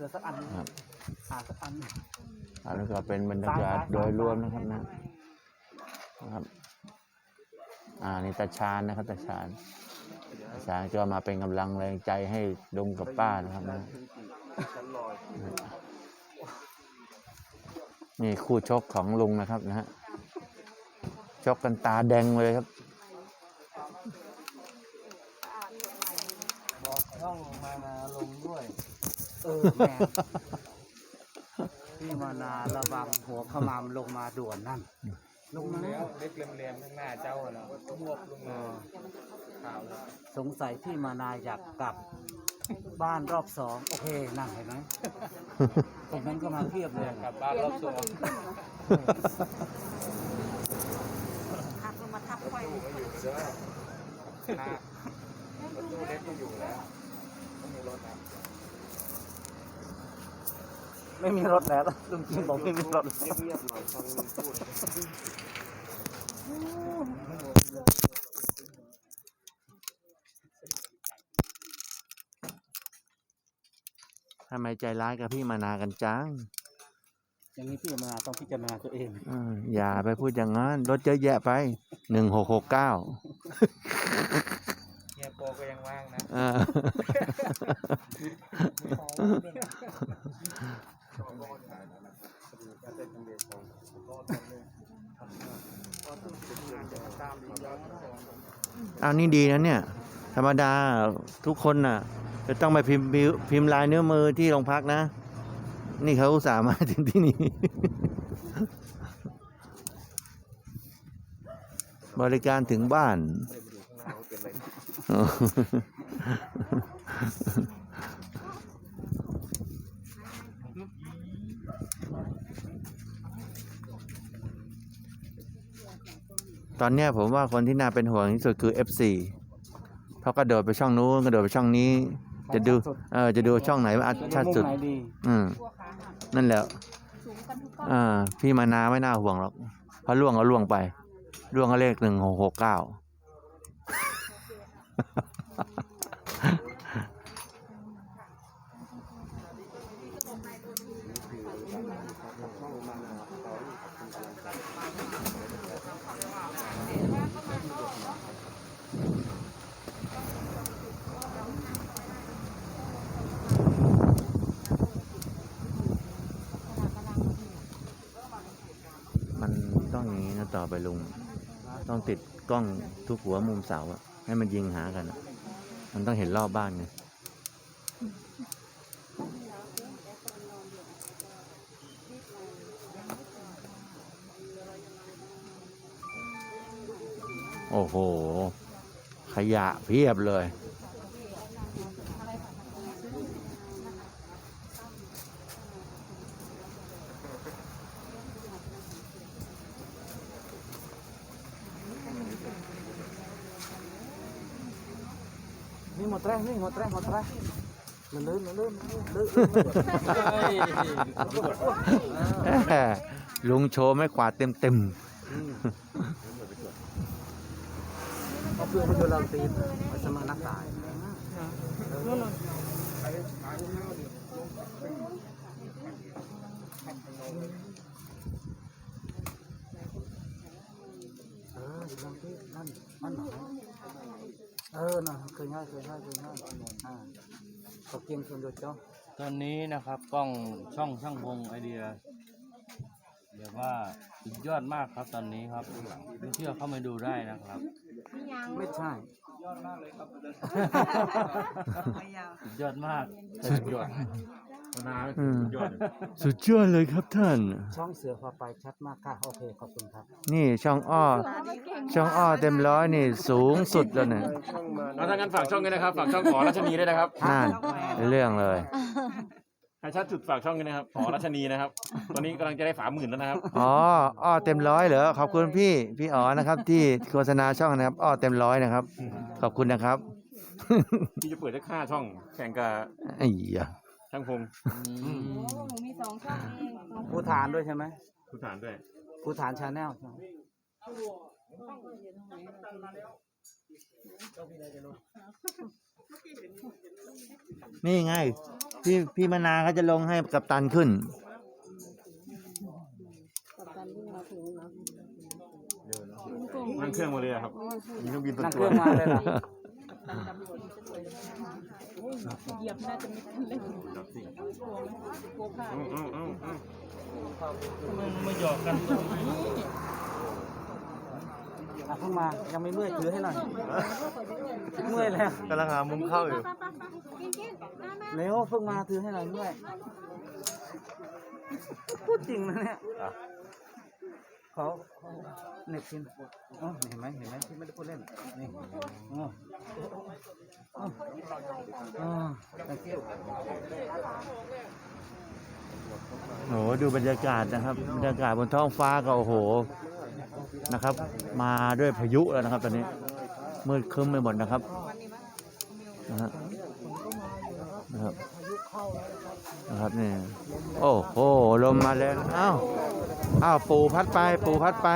สือสักอันหนึ่งครับหาสักอันหนึ่งอันนี้ก็เป็นบรรยากาศโดยรวมนะครับนะนะครับ อ่านี่ตาชาญนะครับตาชาญตาชาญก็มาเป็นกำลังแรงใจให้ลุงกับป้านะครับนะนี่คู่ชกของลุงนะครับนะฮะชกกันตาแดงเลยครับบอกช่องมา นาลงด้วย เออแม่พี่มานาระวังหัวขมามลงมาด่วนนั่น ลงมาแล้วเล็กเลียมๆข้างหน้าเจ้าอะเนาะงวบลงเอมาอข่าวแล้วสงสัยพี่มานาอยากกลับ บ้านรอบสองโอเคนั่งเห็นไหมตรงนั้นก็มาเทียบเลยกลับบ้านรอบสองหักลงมาทับไฟอยู่ก็อยู่เด้อหน้ารถตู้เล็กก็อยู่แล้วต้องมี รถนะไม่มีรถแล้วลุงจิมบอกไม่มีรถเงียบๆหน่อยฟังพูดทำไมใจร้ายกับพี่มานากันจังอย่างนี้พี่มานาต้องพิจารณาตัวเองอืมอย่าไปพูดอย่างนั้นรถเยอะแยะไปหนึ่งหกหกเก้า เฮียโปก็ยังว่างนะ เอานี่ดีนะเนี่ย ธรรมดาทุกคนน่ะ จะต้องไปพิมพ์พิมพ์ลายนิ้วมือที่โรงพักนะ นี่เขาสาห์มาถึงที่นี่ บริการถึงบ้าน ตอนเนี้ยผมว่าคนที่น่าเป็นห่วงที่สุดคือ FC เพราะกระโดดไปช่องนู้นกระโดดไปช่องนี้ จะดูเออจะดูช่องไหนว่าอัดชัดสุด ไหนดีอืมตัวขาหักนั่นแหละสูงกันทุกก้อนอ่าพี่มานาไม่น่าห่วงหรอกเพราะล่วงก็ล่วงไปล่วงก็เลขหนึ่งหกหกเก้า ต้องอย่างนี้นะต่อไปลุง ต้องติดกล้องทุกหัวมุมเสาอะให้มันยิงหากันอะมันต้องเห็นรอบบ้านไงโอ้โห ขยะเพียบเลย นี่หมดแรงนี่หมดแรงหมดแรงมันลื่นมันลื่นมันลื่นลื่นลุงโชว์ไม่ขวาดเต็มเต็มเอาเพื่อนมาดูเราตีมาสมัครนักสายเออลองที่นั่นนั่นหน่อย เออน่ะเคยง่ายเคยง่ายเคยง่ายอ่าขอบเกียงส่วนโดดเจ้าตอนนี้นะครับกล้องช่องช่างพงไอเดียเดี๋ยวว่าสุดยอดมากครับตอนนี้ครับไม่เชื่อเข้ามาดูได้นะครับ ไม่ยังไม่ใช่ไม่ยาวสุดยอดมากสุดยอด นาอืม สุดยอดสุดยอดเลยครับท่าน ช่องเสือพอไปชัดมากค่ะ โอเค ขอบคุณครับ นี่ช่องอ้อ ช่องอ้อเต็มร้อยนี่สูงสุดแล้วเนี่ยเอาถ้างั้นฝากช่องกันนะครับ ฝากช่องขอรัชนีด้วยนะครับ นั่นเรื่องเลย ให้ชัดจุดฝากช่องกันนะครับ ขอรัชนีนะครับ ตอนนี้กำลังจะได้ฝาหมื่นแล้วนะครับ อ๋อ อ้อเต็มร้อยเหรอ ขอบคุณพี่ พี่อ๋อนะครับ ที่โฆษณาช่องนะครับ อ้อเต็มร้อยนะครับ ขอบคุณนะครับ ที่จะเปิดสักห้าช่องแข่งกับไอ้ยะ ช่างพงโอ้หนูมีสองช่องเองสองผู้ฐานด้วยใช่ไหมทุกฐานด้วยผู้ฐานชาแนลใช่ไหมนี่ไง พี่พี่มนาเขาจะลงให้กับตันขึ้นนั่งเครื่องมาเลยอะครับ มีเครื่องบินส่วนนั่งเคตัวรื่องมาเลยล่ะ เหยียบน่าจะไม่ทันเลยกลัวกลัวพลาดอืมอืมอืมอืมทำไมมันมาหยอกกันตรงนี้อะเพิ่งมา ยังไม่เมื่อยถือให้หน่อย เมื่อยแล้วกำลังหามุมเข้าอยู่เร็วเพิ่งมาถือให้หน่อยเมื่อย พูดจริงนะเนี่ยเขาเหน็บกินอ๋อเห็นไหมเห็นไหมที่ไม่ได้พูดเล่น นี่อ๋อ โอ้โหดูบรรยากาศนะครับ บรรยากาศบนท้องฟ้าก็โอ้โหนะครับ มาด้วยพายุแล้วนะครับตอนนี้มืดครึ้มไปหมดนะครับนะฮะนะครับนะครับนี่โอ้โหลมมาแรงอ้าวอ้าวปูพัดไป ปูพัดไป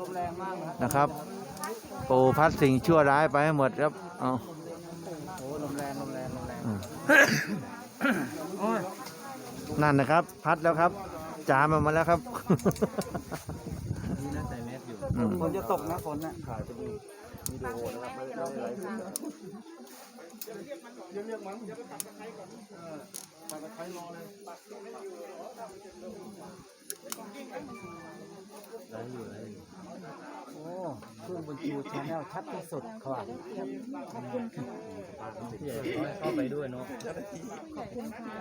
ลมแรงมากนะนะครับ ปูพัดสิ่งชั่วร้ายไปให้หมดครับเอา นั่นนะครับ พัดแล้วครับจามออกมาแล้วครับนี่น่าใส่แมสอยู่อืมฝนจะตกนะฝนน่ะถ่ายเป็นวิดีโอนะครับไม่ไม่ไม่ไลฟ์ได้อยู่ได้อยู่โอ้ เครื่องบนคิวชาแนลชัดที่สุดครับพี่ใหญ่น้อยเข้าไปด้วยเนาะขอบคุณค่ะ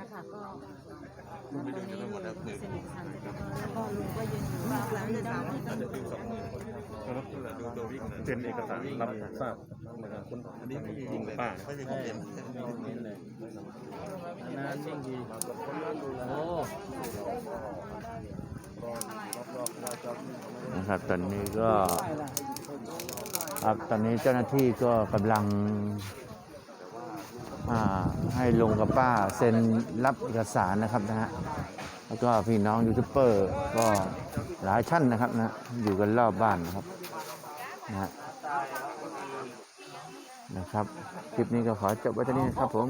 นะคะก็ตอนนี้มีสนิทสันเสร็จแล้วก็ลุงก็ยืนอยู่ข้างหลังเลยนะที่ตำรวจเซ็นเอกสารรับทราบนะครับคนอันนี้ไม่ยิงเลยป้าใช่นี่เลยนานยิ่งดีโอ้ นะครับ ตอนนี้ก็ครับตอนนี้เจ้าหน้าที่ก็กำลังให้ลงกับป้าเซ็นรับเอกสารนะครับนะฮะแล้วก็พี่น้องยูทูบเบอร์ก็หลายท่านนะครับนะอยู่กันรอบบ้านนะครับนะฮะนะครับ คลิปนี้ก็ขอจบไว้เท่านี้นะครับผม